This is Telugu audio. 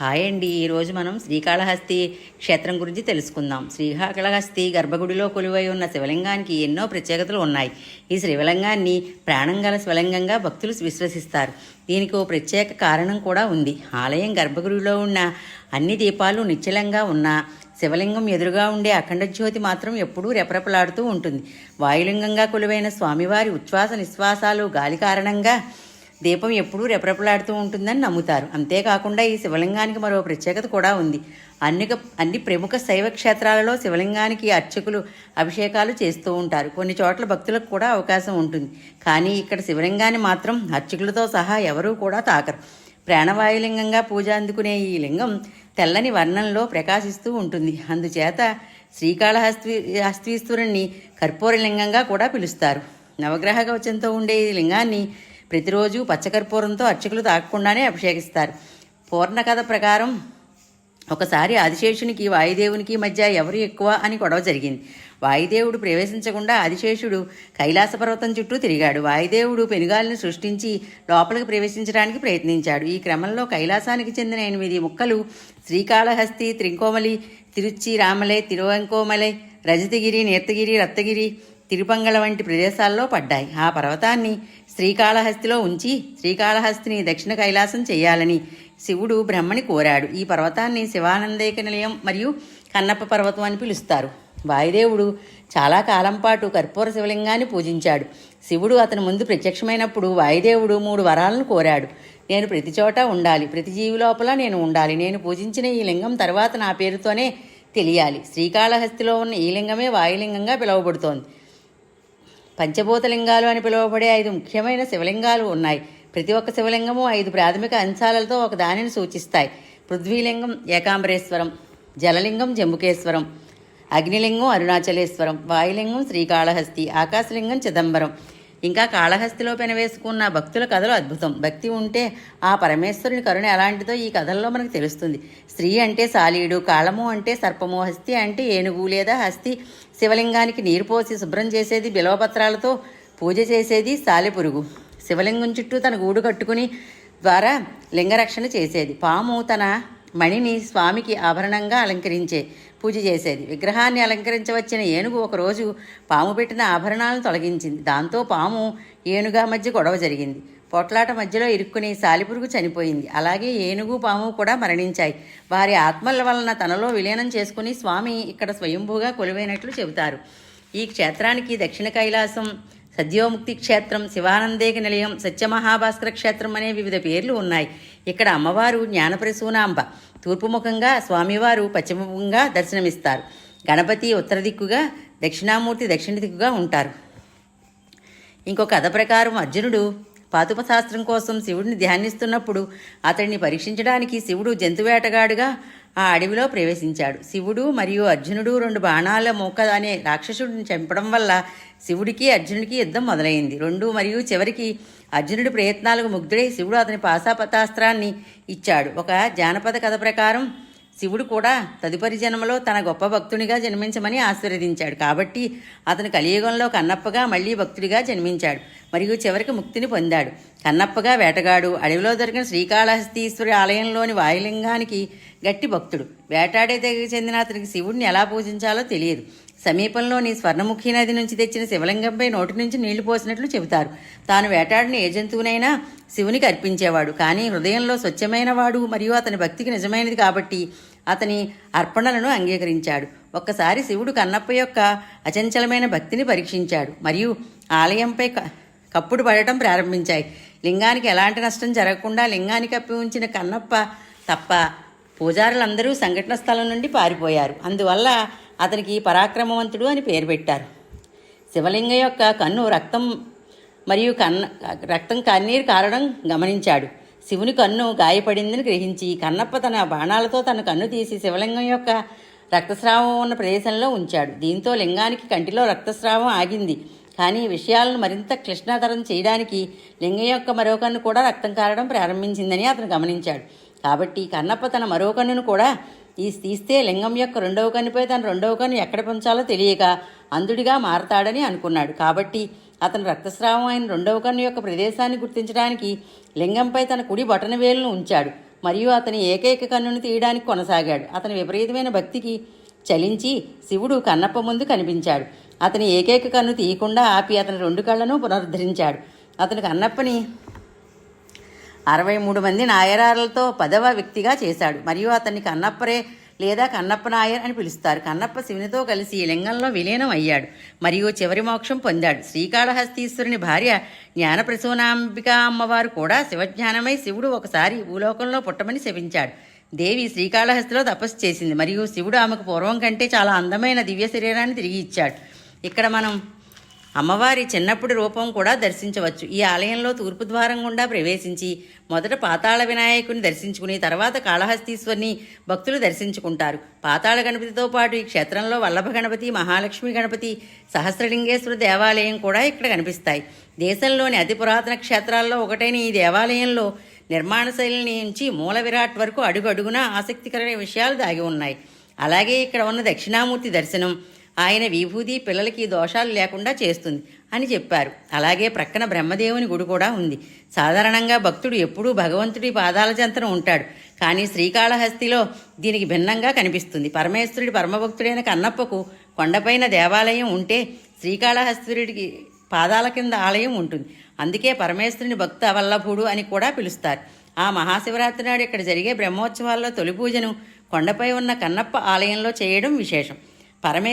హాయ్ అండి. ఈరోజు మనం శ్రీకాళహస్తి క్షేత్రం గురించి తెలుసుకుందాం. శ్రీకాళహస్తి గర్భగుడిలో కొలువై ఉన్న శివలింగానికి ఎన్నో ప్రత్యేకతలు ఉన్నాయి. ఈ శివలింగాన్ని ప్రాణం గల శివలింగంగా భక్తులు విశ్వసిస్తారు. దీనికి ఓ ప్రత్యేక కారణం కూడా ఉంది. ఆలయం గర్భగుడిలో ఉన్న అన్ని దీపాలు నిశ్చలంగా ఉన్న శివలింగం ఎదురుగా ఉండే అఖండ జ్యోతి మాత్రం ఎప్పుడూ రెపరెపలాడుతూ ఉంటుంది. వాయులింగంగా కొలువైన స్వామివారి ఉచ్ఛ్వాస నిశ్వాసాలు గాలి కారణంగా దీపం ఎప్పుడూ రెపరెపలాడుతూ ఉంటుందని నమ్ముతారు. అంతేకాకుండా ఈ శివలింగానికి మరో ప్రత్యేకత కూడా ఉంది. అన్ని అన్ని ప్రముఖ శైవ క్షేత్రాలలో శివలింగానికి అర్చకులు అభిషేకాలు చేస్తూ ఉంటారు. కొన్ని చోట్ల భక్తులకు కూడా అవకాశం ఉంటుంది. కానీ ఇక్కడ శివలింగాన్ని మాత్రం అర్చకులతో సహా ఎవరూ కూడా తాకరు. ప్రాణవాయులింగంగా పూజ అందుకునే ఈ లింగం తెల్లని వర్ణంలో ప్రకాశిస్తూ ఉంటుంది. అందుచేత శ్రీకాళహస్తి హస్తీశ్వరుణ్ణి కర్పూరలింగంగా కూడా పిలుస్తారు. నవగ్రహ కవచంతో ఉండే ఈ లింగాన్ని ప్రతిరోజు పచ్చకర్పూరంతో అర్చకులు తాకకుండానే అభిషేకిస్తారు. పూర్ణ కథ ప్రకారం ఒకసారి ఆదిశేషునికి వాయుదేవునికి మధ్య ఎవరు ఎక్కువ అని గొడవ జరిగింది. వాయుదేవుడు ప్రవేశించకుండా ఆదిశేషుడు కైలాస పర్వతం చుట్టూ తిరిగాడు. వాయుదేవుడు పెనుగాలిని సృష్టించి లోపలికి ప్రవేశించడానికి ప్రయత్నించాడు. ఈ క్రమంలో కైలాసానికి చెందిన ఎనిమిది ముక్కలు శ్రీకాళహస్తి త్రింకోమలి తిరుచి రామలై తిరువంకోమలై రజతగిరి నేర్తగిరి రత్నగిరి తిరుపంగళ వంటి ప్రదేశాల్లో పడ్డాయి. ఆ పర్వతాన్ని శ్రీకాళహస్తిలో ఉంచి శ్రీకాళహస్తిని దక్షిణ కైలాసం చేయాలని శివుడు బ్రహ్మని కోరాడు. ఈ పర్వతాన్ని శివానందేక నిలయం మరియు కన్నప్ప పర్వతం అని పిలుస్తారు. వాయుదేవుడు చాలా కాలం పాటు కర్పూర శివలింగాన్ని పూజించాడు. శివుడు అతని ముందు ప్రత్యక్షమైనప్పుడు వాయుదేవుడు మూడు వరాలను కోరాడు. నేను ప్రతి చోట ఉండాలి. ప్రతి జీవి లోపల నేను ఉండాలి. నేను పూజించిన ఈ లింగం తర్వాత నా పేరుతోనే తెలియాలి. శ్రీకాళహస్తిలో ఉన్న ఈ లింగమే వాయులింగంగా పిలువబడుతోంది. పంచభూతలింగాలు అని పిలువబడే ఐదు ముఖ్యమైన శివలింగాలు ఉన్నాయి. ప్రతి ఒక్క శివలింగము ఐదు ప్రాథమిక అంశాలతో ఒక దానిని సూచిస్తాయి. పృథ్వీలింగం ఏకాంబరేశ్వరం జలలింగం జంబుకేశ్వరం అగ్నిలింగం అరుణాచలేశ్వరం వాయులింగం శ్రీకాళహస్తి ఆకాశలింగం చిదంబరం. ఇంకా కాళహస్తిలో పెనవేసుకున్న భక్తుల కథలు అద్భుతం. భక్తి ఉంటే ఆ పరమేశ్వరుని కరుణ ఎలాంటిదో ఈ కథల్లో మనకు తెలుస్తుంది. స్త్రీ అంటే సాలీడు కాళము అంటే సర్పము హస్తి అంటే ఏనుగు లేదా హస్తి. శివలింగానికి నీరు పోసి శుభ్రం చేసేది బిలవపత్రాలతో పూజ చేసేది సాలెపురుగు. శివలింగం చుట్టూ తన గూడు కట్టుకుని ద్వారా లింగరక్షణ చేసేది. పాము తన మణిని స్వామికి ఆభరణంగా అలంకరించే పూజ చేసేది. విగ్రహాన్ని అలంకరించవచ్చిన ఏనుగు ఒకరోజు పాము పెట్టిన ఆభరణాలను తొలగించింది. దాంతో పాము ఏనుగా మధ్య గొడవ జరిగింది. పొట్లాట మధ్యలో ఇరుక్కుని సాలిపురుగు చనిపోయింది. అలాగే ఏనుగు పాము కూడా మరణించాయి. వారి ఆత్మల వలన తనలో విలీనం చేసుకుని స్వామి ఇక్కడ స్వయంభూగా కొలువైనట్లు చెబుతారు. ఈ క్షేత్రానికి దక్షిణ కైలాసం సద్యోముక్తి క్షేత్రం శివానందేక నిలయం సత్యమహాభాస్కర క్షేత్రం అనే వివిధ పేర్లు ఉన్నాయి. ఇక్కడ అమ్మవారు జ్ఞానప్రసూనాంబ. తూర్పుముఖంగా స్వామివారు పశ్చిమముఖంగా దర్శనమిస్తారు. గణపతి ఉత్తర దిక్కుగా దక్షిణామూర్తి దక్షిణ దిక్కుగా ఉంటారు. ఇంకో కథ ప్రకారం అర్జునుడు పాతుపశాస్త్రం కోసం శివుడిని ధ్యానిస్తున్నప్పుడు అతడిని పరీక్షించడానికి శివుడు జంతువేటగాడుగా ఆ అడవిలో ప్రవేశించాడు. శివుడు మరియు అర్జునుడు రెండు బాణాల మూక అనే రాక్షసుడిని చంపడం వల్ల శివుడికి అర్జునుడికి యుద్ధం మొదలైంది. రెండు మరియు చివరికి అర్జునుడి ప్రయత్నాలకు ముగ్ధుడై శివుడు అతని పాశాపతాస్త్రాన్ని ఇచ్చాడు. ఒక జానపద కథ ప్రకారం శివుడు కూడా తదుపరి జన్మలో తన గొప్ప భక్తునిగా జన్మించమని ఆశీర్వదించాడు. కాబట్టి అతను కలియుగంలో కన్నప్పగా మళ్ళీ భక్తుడిగా జన్మించాడు. మరియు చివరికి ముక్తిని పొందాడు. కన్నప్పగా వేటగాడు. అడవిలో దొరికిన శ్రీకాళహస్తీశ్వరి ఆలయంలోని వాయులింగానికి గట్టి భక్తుడు. వేటాడే తెగకి చెందిన అతనికి శివుడిని ఎలా పూజించాలో తెలియదు. సమీపంలోని స్వర్ణముఖి నది నుంచి తెచ్చిన శివలింగంపై నోటి నుంచి నీళ్ళు పోసినట్లు చెబుతారు. తాను వేటాడిన ఏ జంతువునైనా శివునికి అర్పించేవాడు. కానీ హృదయంలో స్వచ్ఛమైన వాడు మరియు అతని భక్తికి నిజమైనది కాబట్టి అతని అర్పణలను అంగీకరించాడు. ఒక్కసారి శివుడు కన్నప్ప యొక్క అచంచలమైన భక్తిని పరీక్షించాడు. మరియు ఆలయంపై కప్పుడు పడటం ప్రారంభించాయి. లింగానికి ఎలాంటి నష్టం జరగకుండా లింగానికి కప్పి ఉంచిన కన్నప్ప తప్ప పూజారులందరూ సంఘటన స్థలం నుండి పారిపోయారు. అందువల్ల అతనికి పరాక్రమవంతుడు అని పేరు పెట్టారు. శివలింగ యొక్క కన్ను రక్తం మరియు కన్న రక్తం కన్నీరు కారడం గమనించాడు. శివుని కన్ను గాయపడిందని గ్రహించి కన్నప్ప తన బాణాలతో తన కన్ను తీసి శివలింగం యొక్క రక్తస్రావం ఉన్న ప్రదేశంలో ఉంచాడు. దీంతో లింగానికి కంటిలో రక్తస్రావం ఆగింది. కానీ విషయాలను మరింత క్లిష్టతరం చేయడానికి లింగం యొక్క మరో కన్ను కూడా రక్తం కారడం ప్రారంభించిందని అతను గమనించాడు. కాబట్టి కన్నప్ప తన మరో కన్నును కూడా ఈ తీస్తే లింగం యొక్క రెండవ కన్నుపై తన రెండవ కన్ను ఎక్కడ పెంచాలో తెలియక అంధుడిగా మారతాడని అనుకున్నాడు. కాబట్టి అతను రక్తస్రావం అయిన రెండవ కన్ను యొక్క ప్రదేశాన్ని గుర్తించడానికి లింగంపై తన కుడి బొటన వేలును ఉంచాడు. మరియు అతని ఏకైక కన్నును తీయడానికి కొనసాగాడు. అతని విపరీతమైన భక్తికి చలించి శివుడు కన్నప్ప ముందు కనిపించాడు. అతని ఏకైక కన్ను తీయకుండా ఆపి అతని రెండు కళ్ళను పునరుద్ధరించాడు. అతనికి కన్నప్పని అరవై మూడు మంది నాయరాలతో పదవ వ్యక్తిగా చేశాడు. మరియు అతన్ని కన్నప్పరే లేదా కన్నప్ప నాయర్ అని పిలుస్తారు. కన్నప్ప శివునితో కలిసి ఈ లింగంలో విలీనం అయ్యాడు. మరియు చివరి మోక్షం పొందాడు. శ్రీకాళహస్తీశ్వరుని భార్య జ్ఞానప్రసూనాంబిక అమ్మవారు కూడా శివజ్ఞానమై శివుడు ఒకసారి భూలోకంలో పుట్టమని శపించాడు. దేవి శ్రీకాళహస్తిలో తపస్సు చేసింది. మరియు శివుడు ఆమెకు పూర్వం కంటే చాలా అందమైన దివ్య శరీరాన్ని తిరిగి ఇచ్చాడు. ఇక్కడ మనం అమ్మవారి చిన్నప్పటి రూపం కూడా దర్శించవచ్చు. ఈ ఆలయంలో తూర్పు ద్వారం గుండా ప్రవేశించి మొదట పాతాళ వినాయకుని దర్శించుకుని తర్వాత కాళహస్తీశ్వరిని భక్తులు దర్శించుకుంటారు. పాతాళ గణపతితో పాటు ఈ క్షేత్రంలో వల్లభ గణపతి మహాలక్ష్మి గణపతి సహస్రలింగేశ్వర దేవాలయం కూడా ఇక్కడ కనిపిస్తాయి. దేశంలోని అతి పురాతన క్షేత్రాల్లో ఒకటైన ఈ దేవాలయంలో నిర్మాణ శైలి నుంచి మూల విరాట్ వరకు అడుగడుగునా ఆసక్తికరమైన విషయాలు దాగి ఉన్నాయి. అలాగే ఇక్కడ ఉన్న దక్షిణామూర్తి దర్శనం ఆయన విభూది పిల్లలకి దోషాలు లేకుండా చేస్తుంది అని చెప్పారు. అలాగే ప్రక్కన బ్రహ్మదేవుని గుడి కూడా ఉంది. సాధారణంగా భక్తుడు ఎప్పుడూ భగవంతుడి పాదాల చెంతన ఉంటాడు. కానీ శ్రీకాళహస్తిలో దీనికి భిన్నంగా కనిపిస్తుంది. పరమేశ్వరుడి పరమభక్తుడైన కన్నప్పకు కొండపైన దేవాలయం ఉంటే శ్రీకాళహస్తీశ్వరుడికి పాదాల కింద ఆలయం ఉంటుంది. అందుకే పరమేశ్వరుని భక్త వల్లభుడు అని కూడా పిలుస్తారు. ఆ మహాశివరాత్రి నాడు ఇక్కడ జరిగే బ్రహ్మోత్సవాల్లో తొలి పూజను కొండపై ఉన్న కన్నప్ప ఆలయంలో చేయడం విశేషం. పరమే